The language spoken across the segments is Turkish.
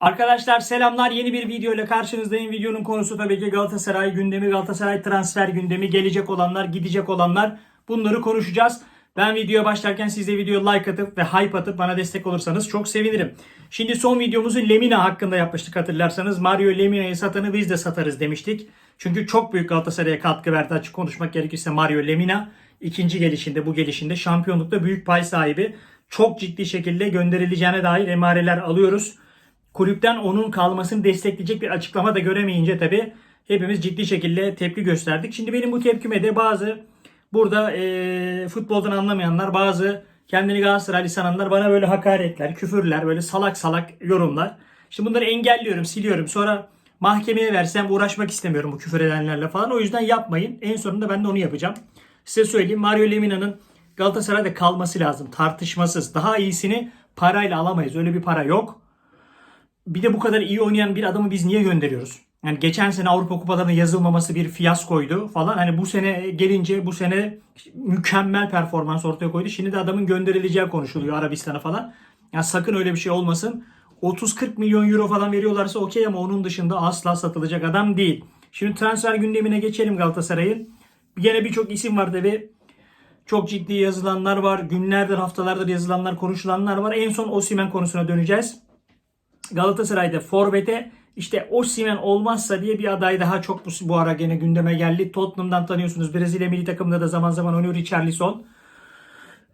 Arkadaşlar selamlar. Yeni bir video ile karşınızdayım. Videonun konusu tabii ki Galatasaray gündemi, Galatasaray transfer gündemi, gelecek olanlar, gidecek olanlar. Bunları konuşacağız. Ben videoya başlarken siz de videoya like atıp ve hype atıp bana destek olursanız çok sevinirim. Şimdi son videomuzu Lemina hakkında yapmıştık hatırlarsanız. Mario Lemina'yı satanı biz de satarız demiştik. Çünkü çok büyük Galatasaray'a katkı verdi açık konuşmak gerekirse Mario Lemina. ikinci gelişinde bu gelişinde şampiyonlukta büyük pay sahibi. Çok ciddi şekilde gönderileceğine dair emareler alıyoruz kulüpten onun kalmasını destekleyecek bir açıklama da göremeyince tabi hepimiz ciddi şekilde tepki gösterdik. Şimdi benim bu tepkime de bazı burada e, futboldan anlamayanlar bazı kendini Galatasaraylı sananlar bana böyle hakaretler, küfürler, böyle salak salak yorumlar. Şimdi bunları engelliyorum, siliyorum. Sonra mahkemeye versem uğraşmak istemiyorum bu küfür edenlerle falan. O yüzden yapmayın. En sonunda ben de onu yapacağım. Size söyleyeyim Mario Lemina'nın Galatasaray'da kalması lazım. Tartışmasız. Daha iyisini parayla alamayız. Öyle bir para yok bir de bu kadar iyi oynayan bir adamı biz niye gönderiyoruz? Yani geçen sene Avrupa Kupalarına yazılmaması bir fiyaskoydu falan. Hani bu sene gelince bu sene mükemmel performans ortaya koydu. Şimdi de adamın gönderileceği konuşuluyor Arabistan'a falan. Yani sakın öyle bir şey olmasın. 30-40 milyon euro falan veriyorlarsa okey ama onun dışında asla satılacak adam değil. Şimdi transfer gündemine geçelim Galatasaray'ın. Gene birçok isim var tabi. Çok ciddi yazılanlar var. Günlerdir, haftalardır yazılanlar, konuşulanlar var. En son Osimhen konusuna döneceğiz. Galatasaray'da forvete işte Osimhen olmazsa diye bir aday daha çok bu, bu ara gene gündeme geldi. Tottenham'dan tanıyorsunuz. Brezilya milli takımında da zaman zaman oynuyor Richarlison.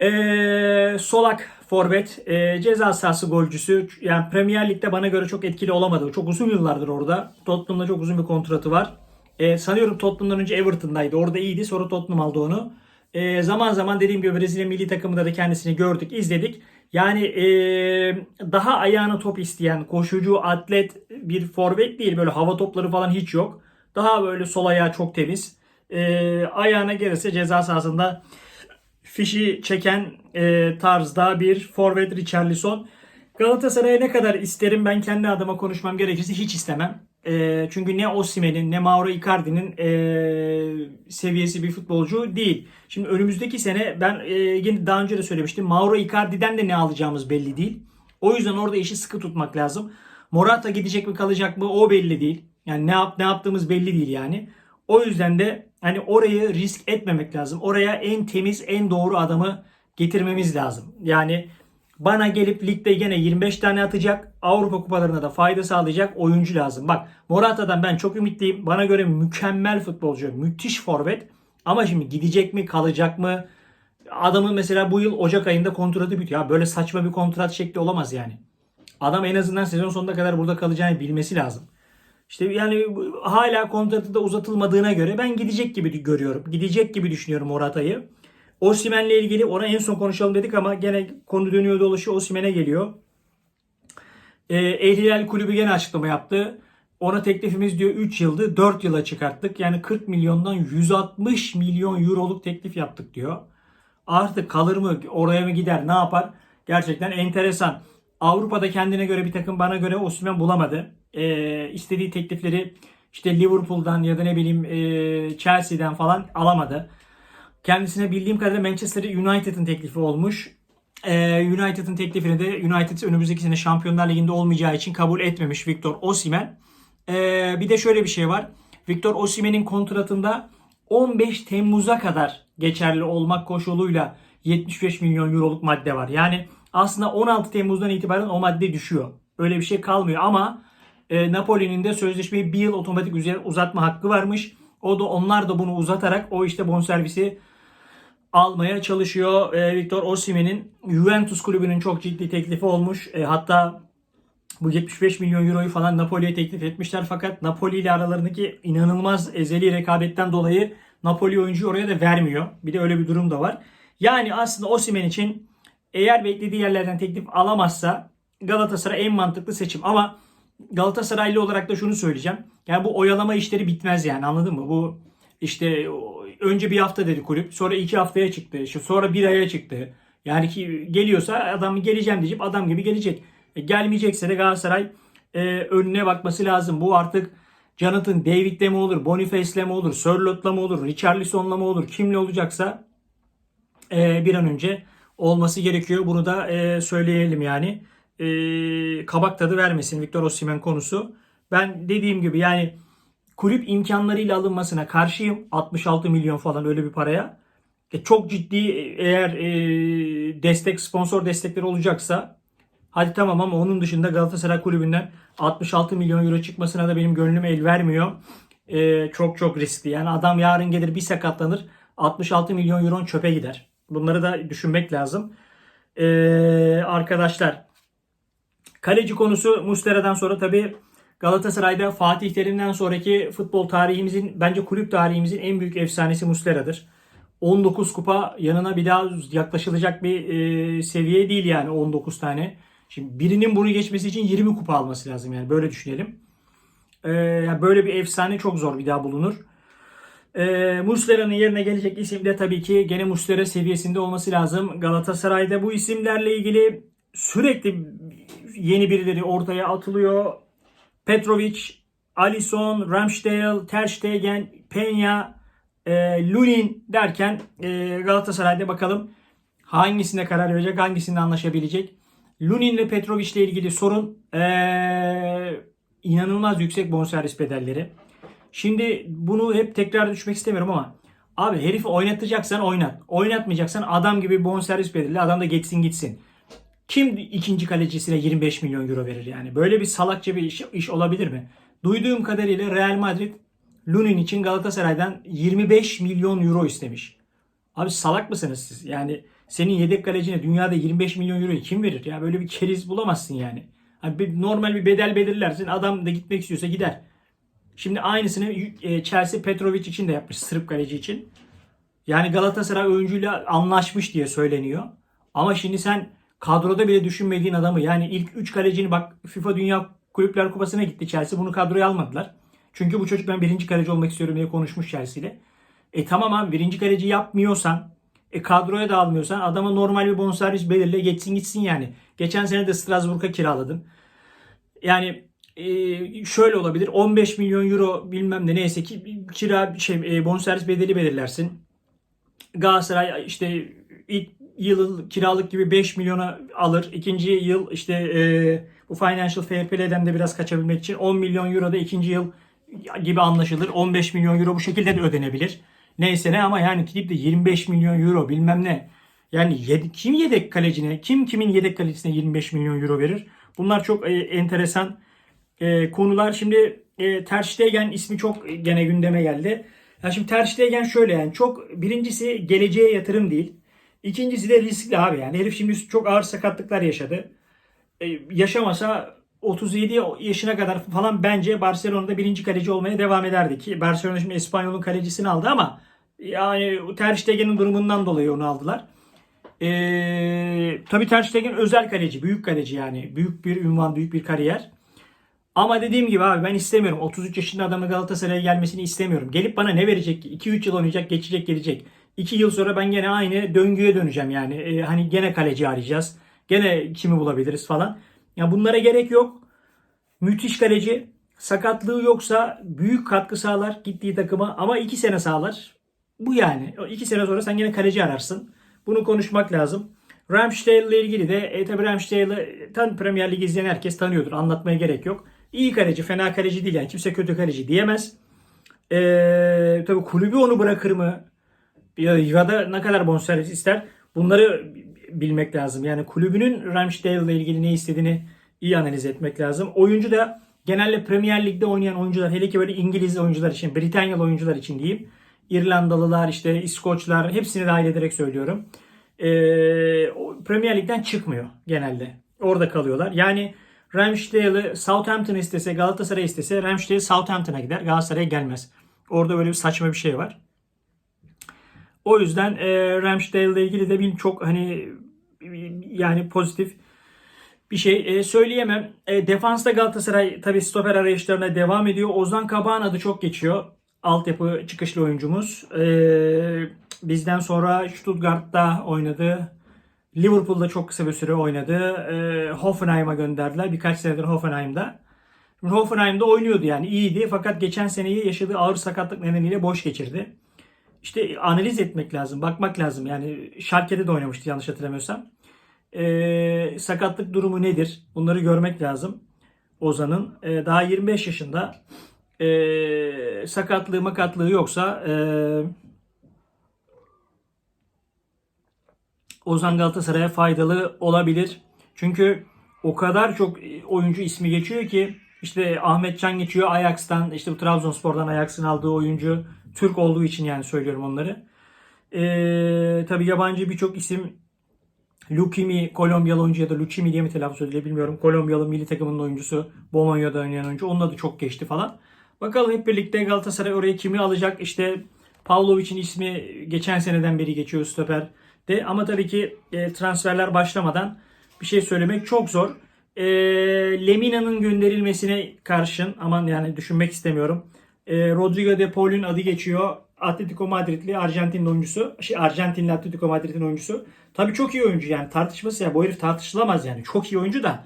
Ee, Solak forvet, e, ceza sahası golcüsü. Yani Premier Lig'de bana göre çok etkili olamadı. Çok uzun yıllardır orada. Tottenham'da çok uzun bir kontratı var. Ee, sanıyorum Tottenham'dan önce Everton'daydı. Orada iyiydi. Sonra Tottenham aldı onu. Ee, zaman zaman dediğim gibi Brezilya milli takımında da kendisini gördük, izledik. Yani e, daha ayağını top isteyen, koşucu, atlet bir forvet değil. Böyle hava topları falan hiç yok. Daha böyle sol ayağı çok temiz. E, ayağına gelirse ceza sahasında fişi çeken e, tarzda bir forvet Richarlison. Galatasaray'a ne kadar isterim ben kendi adıma konuşmam gerekirse hiç istemem. E, çünkü ne Osimhen'in ne Mauro Icardi'nin e, seviyesi bir futbolcu değil. Şimdi önümüzdeki sene ben e, yine daha önce de söylemiştim. Mauro Icardi'den de ne alacağımız belli değil. O yüzden orada işi sıkı tutmak lazım. Morata gidecek mi kalacak mı o belli değil. Yani ne yap ne yaptığımız belli değil yani. O yüzden de hani orayı risk etmemek lazım. Oraya en temiz, en doğru adamı getirmemiz lazım. Yani bana gelip ligde yine 25 tane atacak, Avrupa kupalarına da fayda sağlayacak oyuncu lazım. Bak Morata'dan ben çok ümitliyim. Bana göre mükemmel futbolcu, müthiş forvet. Ama şimdi gidecek mi, kalacak mı? Adamın mesela bu yıl Ocak ayında kontratı bitiyor. Ya böyle saçma bir kontrat şekli olamaz yani. Adam en azından sezon sonuna kadar burada kalacağını bilmesi lazım. İşte yani hala kontratı da uzatılmadığına göre ben gidecek gibi görüyorum. Gidecek gibi düşünüyorum Morata'yı. Osimhen'le ilgili ona en son konuşalım dedik ama gene konu dönüyor dolaşıyor Osimhen'e geliyor. E, El Hilal kulübü gene açıklama yaptı. Ona teklifimiz diyor 3 yıldı 4 yıla çıkarttık. Yani 40 milyondan 160 milyon euroluk teklif yaptık diyor. Artık kalır mı oraya mı gider ne yapar? Gerçekten enteresan. Avrupa'da kendine göre bir takım bana göre Osimhen bulamadı. E, istediği teklifleri işte Liverpool'dan ya da ne bileyim e, Chelsea'den falan alamadı. Kendisine bildiğim kadarıyla Manchester United'ın teklifi olmuş. Ee, United'ın teklifini de United önümüzdeki sene Şampiyonlar Ligi'nde olmayacağı için kabul etmemiş Victor Osimhen. Ee, bir de şöyle bir şey var. Victor Osimhen'in kontratında 15 Temmuz'a kadar geçerli olmak koşuluyla 75 milyon euroluk madde var. Yani aslında 16 Temmuz'dan itibaren o madde düşüyor. Öyle bir şey kalmıyor ama e, Napoli'nin de sözleşmeyi bir yıl otomatik uzatma hakkı varmış. O da onlar da bunu uzatarak o işte bonservisi almaya çalışıyor. E, Victor Osimhen'in Juventus kulübünün çok ciddi teklifi olmuş. E, hatta bu 75 milyon euroyu falan Napoli'ye teklif etmişler fakat Napoli ile aralarındaki inanılmaz ezeli rekabetten dolayı Napoli oyuncuyu oraya da vermiyor. Bir de öyle bir durum da var. Yani aslında Osimhen için eğer beklediği yerlerden teklif alamazsa Galatasaray en mantıklı seçim. Ama Galatasaraylı olarak da şunu söyleyeceğim. Yani bu oyalama işleri bitmez yani anladın mı? Bu işte önce bir hafta dedi kulüp. Sonra iki haftaya çıktı. Sonra bir aya çıktı. Yani ki geliyorsa adam geleceğim diyecek adam gibi gelecek. E, gelmeyecekse de Galatasaray e, önüne bakması lazım. Bu artık Jonathan David'le mi olur, Boniface'le mi olur, Sörlot'la mı olur, Richarlison'la mı olur, kimle olacaksa e, bir an önce olması gerekiyor. Bunu da e, söyleyelim yani. e, kabak tadı vermesin Victor Osimhen konusu. Ben dediğim gibi yani kulüp imkanlarıyla alınmasına karşıyım. 66 milyon falan öyle bir paraya. E, çok ciddi eğer e, destek sponsor destekleri olacaksa hadi tamam ama onun dışında Galatasaray kulübünden 66 milyon euro çıkmasına da benim gönlüm el vermiyor. E, çok çok riskli. Yani adam yarın gelir bir sakatlanır 66 milyon euro çöpe gider. Bunları da düşünmek lazım. E, arkadaşlar kaleci konusu Muslera'dan sonra tabii Galatasaray'da Fatih Terim'den sonraki futbol tarihimizin bence kulüp tarihimizin en büyük efsanesi Muslera'dır. 19 kupa yanına bir daha yaklaşılacak bir e, seviye değil yani 19 tane. Şimdi birinin bunu geçmesi için 20 kupa alması lazım yani böyle düşünelim. E, böyle bir efsane çok zor bir daha bulunur. E, Muslera'nın yerine gelecek isim de tabii ki gene Muslera seviyesinde olması lazım. Galatasaray'da bu isimlerle ilgili sürekli yeni birileri ortaya atılıyor. Petrovic, Alisson, Ramsdale, Ter Stegen, Peña, e, Lunin derken e, Galatasaray'da bakalım hangisine karar verecek, hangisinde anlaşabilecek. Lunin ve Petrovic ile ilgili sorun e, inanılmaz yüksek bonservis bedelleri. Şimdi bunu hep tekrar düşmek istemiyorum ama abi herifi oynatacaksan oynat. Oynatmayacaksan adam gibi bonservis bedeli adam da geçsin gitsin. Kim ikinci kalecisine 25 milyon euro verir yani? Böyle bir salakça bir iş, iş olabilir mi? Duyduğum kadarıyla Real Madrid Lunin için Galatasaray'dan 25 milyon euro istemiş. Abi salak mısınız siz? Yani senin yedek kalecine dünyada 25 milyon euroyu kim verir? Ya böyle bir keriz bulamazsın yani. Bir, normal bir bedel belirlersin. Adam da gitmek istiyorsa gider. Şimdi aynısını e, Chelsea Petrovic için de yapmış. Sırp kaleci için. Yani Galatasaray oyuncuyla anlaşmış diye söyleniyor. Ama şimdi sen kadroda bile düşünmediğin adamı yani ilk 3 kalecini bak FIFA Dünya Kulüpler Kupası'na gitti Chelsea. Bunu kadroya almadılar. Çünkü bu çocuk ben birinci kaleci olmak istiyorum diye konuşmuş Chelsea ile. E tamam abi birinci kaleci yapmıyorsan e kadroya da almıyorsan adama normal bir bonservis belirle geçsin gitsin yani. Geçen sene de Strasbourg'a kiraladın. Yani e, şöyle olabilir 15 milyon euro bilmem ne neyse ki kira şey e, bonservis bedeli belirlersin. Galatasaray işte ilk yıl kiralık gibi 5 milyona alır. İkinci yıl işte e, bu Financial Fair Play'den de biraz kaçabilmek için 10 milyon euro da ikinci yıl gibi anlaşılır. 15 milyon euro bu şekilde de ödenebilir. Neyse ne ama yani gidip de 25 milyon euro bilmem ne. Yani yed- kim yedek kalecine, kim kimin yedek kalecisine 25 milyon euro verir? Bunlar çok e, enteresan e, konular. Şimdi e, Ter Stegen ismi çok gene gündeme geldi. Ya şimdi Ter Stegen şöyle yani çok birincisi geleceğe yatırım değil. İkincisi de riskli abi yani. Herif şimdi çok ağır sakatlıklar yaşadı. E, yaşamasa 37 yaşına kadar falan bence Barcelona'da birinci kaleci olmaya devam ederdi ki Barcelona şimdi İspanyol'un kalecisini aldı ama yani Ter Stegen'in durumundan dolayı onu aldılar. Ee, tabii Ter Stegen özel kaleci, büyük kaleci yani. Büyük bir ünvan, büyük bir kariyer. Ama dediğim gibi abi ben istemiyorum. 33 yaşında adamın Galatasaray'a gelmesini istemiyorum. Gelip bana ne verecek ki? 2-3 yıl oynayacak, geçecek, gelecek. 2 yıl sonra ben gene aynı döngüye döneceğim yani. Ee, hani gene kaleci arayacağız. Gene kimi bulabiliriz falan. Ya bunlara gerek yok. Müthiş kaleci. Sakatlığı yoksa büyük katkı sağlar gittiği takıma ama 2 sene sağlar. Bu yani. 2 sene sonra sen gene kaleci ararsın. Bunu konuşmak lazım. Ramsdale ile ilgili de e, tabi Ramsdale'ı tan Premier Lig izleyen herkes tanıyordur. Anlatmaya gerek yok. İyi kaleci, fena kaleci değil yani. Kimse kötü kaleci diyemez. Ee, tabi kulübü onu bırakır mı? Ya, da ne kadar bonservis ister? Bunları bilmek lazım. Yani kulübünün Ramsdale ile ilgili ne istediğini iyi analiz etmek lazım. Oyuncu da genelde Premier Lig'de oynayan oyuncular hele ki böyle İngiliz oyuncular için, Britanyalı oyuncular için diyeyim. İrlandalılar, işte İskoçlar hepsini dahil ederek söylüyorum. Ee, Premier Lig'den çıkmıyor genelde. Orada kalıyorlar. Yani Ramsdale'ı Southampton istese, Galatasaray istese Ramsdale Southampton'a gider. Galatasaray'a gelmez. Orada böyle bir saçma bir şey var. O yüzden e, Ramsdale ile ilgili de bir çok hani yani pozitif bir şey e, söyleyemem. E, defansta Galatasaray tabi stoper arayışlarına devam ediyor. Ozan Kabağ'ın adı çok geçiyor. Altyapı çıkışlı oyuncumuz. E, bizden sonra Stuttgart'ta oynadı. Liverpool'da çok kısa bir süre oynadı. E, Hoffenheim'a gönderdiler. Birkaç senedir Hoffenheim'da. Hoffenheim'da oynuyordu yani iyiydi. Fakat geçen seneyi yaşadığı ağır sakatlık nedeniyle boş geçirdi. İşte analiz etmek lazım, bakmak lazım. Yani Schalke'de de oynamıştı yanlış hatırlamıyorsam. E, sakatlık durumu nedir? Bunları görmek lazım. Ozan'ın E, daha 25 yaşında e, sakatlığı makatlığı yoksa e, Ozan Galatasaray'a faydalı olabilir. Çünkü o kadar çok oyuncu ismi geçiyor ki işte Ahmet Can geçiyor Ajax'tan işte bu Trabzonspor'dan Ajax'ın aldığı oyuncu Türk olduğu için yani söylüyorum onları. Ee, tabii yabancı birçok isim Lukimi Kolombiyalı oyuncu ya da Lucimi diye mi telaffuz ediliyor bilmiyorum. Kolombiyalı milli takımının oyuncusu. Bolonya'da oynayan oyuncu. Onun adı çok geçti falan. Bakalım hep birlikte Galatasaray oraya kimi alacak? İşte Pavlovic'in ismi geçen seneden beri geçiyor stoper de. Ama tabii ki e, transferler başlamadan bir şey söylemek çok zor. E, Lemina'nın gönderilmesine karşın aman yani düşünmek istemiyorum. E, Rodrigo de Paul'ün adı geçiyor. Atletico Madridli Arjantinli oyuncusu. Şey Arjantinli Atletico Madrid'in oyuncusu. Tabii çok iyi oyuncu yani tartışması ya bu herif tartışılamaz yani. Çok iyi oyuncu da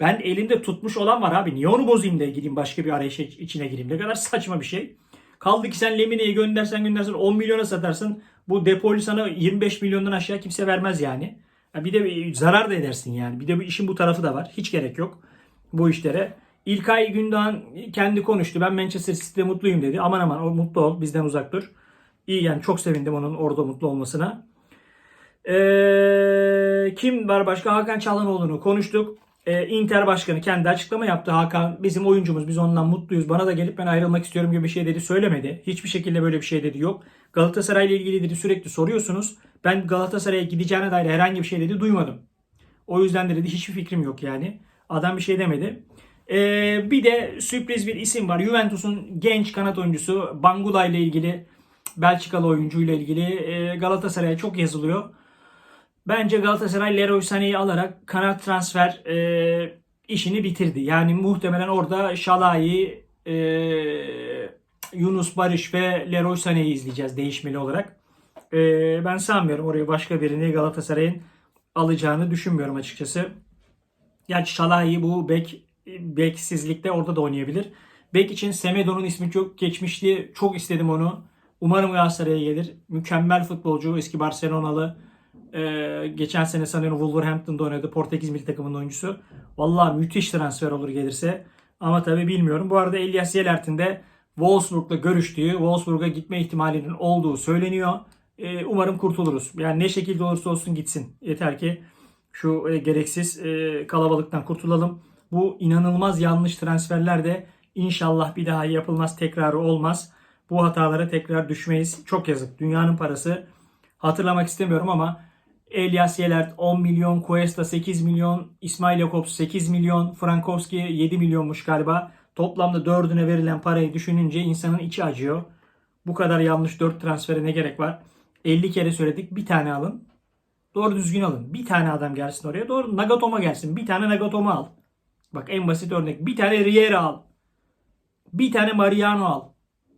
ben elimde tutmuş olan var abi. Niye onu bozayım da gideyim başka bir arayışa içine gireyim. Ne kadar saçma bir şey. Kaldı ki sen Lemine'yi göndersen göndersen 10 milyona satarsın. Bu depolu sana 25 milyondan aşağı kimse vermez yani. Ya Bir de zarar da edersin yani. Bir de bu işin bu tarafı da var. Hiç gerek yok bu işlere. İlkay Gündoğan kendi konuştu. Ben Manchester City'de mutluyum dedi. Aman aman o mutlu ol. Bizden uzak dur. İyi yani çok sevindim onun orada mutlu olmasına. Ee, kim var başka? Hakan Çalhanoğlu'nu konuştuk. Ee, Inter Başkanı kendi açıklama yaptı. Hakan bizim oyuncumuz biz ondan mutluyuz. Bana da gelip ben ayrılmak istiyorum gibi bir şey dedi. Söylemedi. Hiçbir şekilde böyle bir şey dedi yok. Galatasaray ile ilgili dedi sürekli soruyorsunuz. Ben Galatasaray'a gideceğine dair herhangi bir şey dedi duymadım. O yüzden de dedi hiçbir fikrim yok yani. Adam bir şey demedi. Ee, bir de sürpriz bir isim var. Juventus'un genç kanat oyuncusu Bangula ile ilgili Belçikalı oyuncuyla ilgili e, Galatasaray'a çok yazılıyor. Bence Galatasaray Leroy Sané'yi alarak kanat transfer e, işini bitirdi. Yani muhtemelen orada Şalai, e, Yunus Barış ve Leroy Sané'yi izleyeceğiz değişmeli olarak. E, ben sanmıyorum oraya başka birini Galatasaray'ın alacağını düşünmüyorum açıkçası. Gerçi Şalai bu bek beksizlikte orada da oynayabilir. Bek için Semedo'nun ismi çok geçmişti. Çok istedim onu. Umarım Galatasaray'a gelir. Mükemmel futbolcu. Eski Barcelonalı. Ee, geçen sene sanıyorum Wolverhampton'da oynadı. Portekiz milli takımının oyuncusu. Vallahi müthiş transfer olur gelirse. Ama tabii bilmiyorum. Bu arada Elias Yelert'in de Wolfsburg'la görüştüğü, Wolfsburg'a gitme ihtimalinin olduğu söyleniyor. Ee, umarım kurtuluruz. Yani ne şekilde olursa olsun gitsin. Yeter ki şu e, gereksiz e, kalabalıktan kurtulalım. Bu inanılmaz yanlış transferler de inşallah bir daha yapılmaz, tekrarı olmaz. Bu hatalara tekrar düşmeyiz. Çok yazık. Dünyanın parası. Hatırlamak istemiyorum ama Elias Yelert 10 milyon, Cuesta 8 milyon, İsmail Jakobs 8 milyon, Frankowski 7 milyonmuş galiba. Toplamda dördüne verilen parayı düşününce insanın içi acıyor. Bu kadar yanlış 4 transfere ne gerek var? 50 kere söyledik bir tane alın. Doğru düzgün alın. Bir tane adam gelsin oraya. Doğru Nagatomo gelsin. Bir tane Nagatomo al. Bak en basit örnek. Bir tane Riera al. Bir tane Mariano al.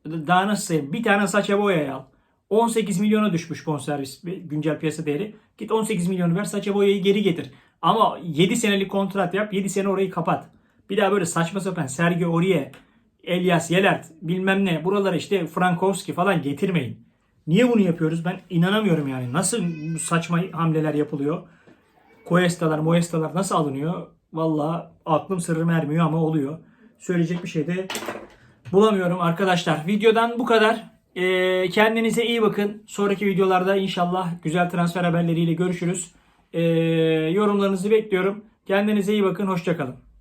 Daha nasıl sayayım? Bir tane Sacha Boya'yı al. 18 milyona düşmüş bonservis güncel piyasa değeri. Git 18 milyonu ver Sacha Boya'yı geri getir. Ama 7 senelik kontrat yap. 7 sene orayı kapat. Bir daha böyle saçma sapan Sergio Aurier, Elias Yelert bilmem ne buralara işte Frankowski falan getirmeyin. Niye bunu yapıyoruz? Ben inanamıyorum yani. Nasıl saçma hamleler yapılıyor? Cuesta'lar, Moesta'lar nasıl alınıyor? Vallahi aklım sırrım ermiyor ama oluyor. Söyleyecek bir şey de bulamıyorum arkadaşlar. Videodan bu kadar. Ee, kendinize iyi bakın. Sonraki videolarda inşallah güzel transfer haberleriyle görüşürüz. Ee, yorumlarınızı bekliyorum. Kendinize iyi bakın. Hoşçakalın.